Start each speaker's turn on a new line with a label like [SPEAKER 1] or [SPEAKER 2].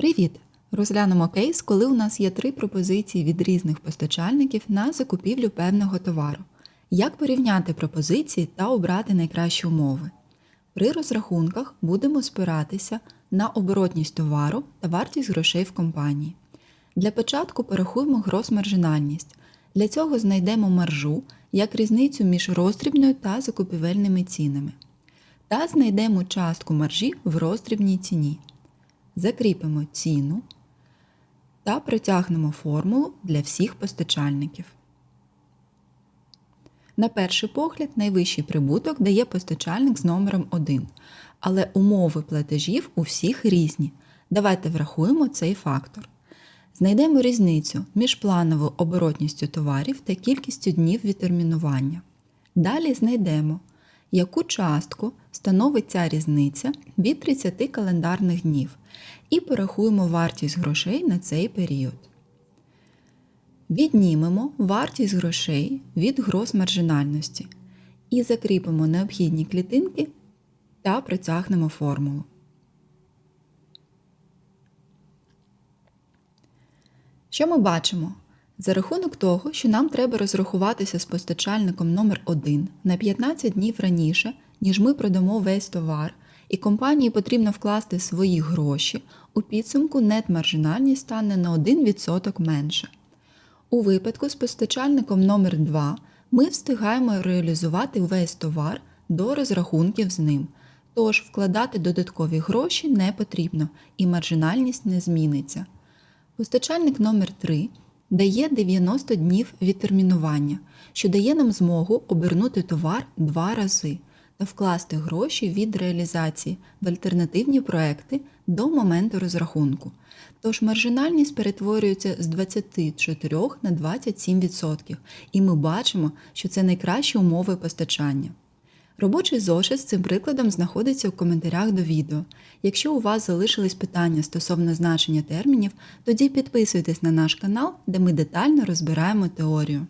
[SPEAKER 1] Привіт! Розглянемо кейс, коли у нас є три пропозиції від різних постачальників на закупівлю певного товару. Як порівняти пропозиції та обрати найкращі умови? При розрахунках будемо спиратися на оборотність товару та вартість грошей в компанії. Для початку порахуємо грос-маржинальність. Для цього знайдемо маржу як різницю між роздрібною та закупівельними цінами. Та знайдемо частку маржі в роздрібній ціні. Закріпимо ціну та протягнемо формулу для всіх постачальників. На перший погляд, найвищий прибуток дає постачальник з номером 1, але умови платежів у всіх різні. Давайте врахуємо цей фактор. Знайдемо різницю між плановою оборотністю товарів та кількістю днів відтермінування. Далі знайдемо, яку частку становить ця різниця від 30 календарних днів, і порахуємо вартість грошей на цей період. Віднімемо вартість грошей від грос-маржинальності і закріпимо необхідні клітинки та протягнемо формулу. Що ми бачимо? За рахунок того, що нам треба розрахуватися з постачальником номер 1 на 15 днів раніше, ніж ми продамо весь товар, і компанії потрібно вкласти свої гроші, у підсумку нет-маржинальність стане на 1% менше. У випадку з постачальником номер 2 ми встигаємо реалізувати весь товар до розрахунків з ним, тож вкладати додаткові гроші не потрібно і маржинальність не зміниться. Постачальник номер 3 дає 90 днів відтермінування, що дає нам змогу обернути товар два рази та вкласти гроші від реалізації в альтернативні проекти до моменту розрахунку. Тож маржинальність перетворюється з 24 на 27%, і ми бачимо, що це найкращі умови постачання. Робочий зошит з цим прикладом знаходиться у коментарях до відео. Якщо у вас залишились питання стосовно значення термінів, тоді підписуйтесь на наш канал, де ми детально розбираємо теорію.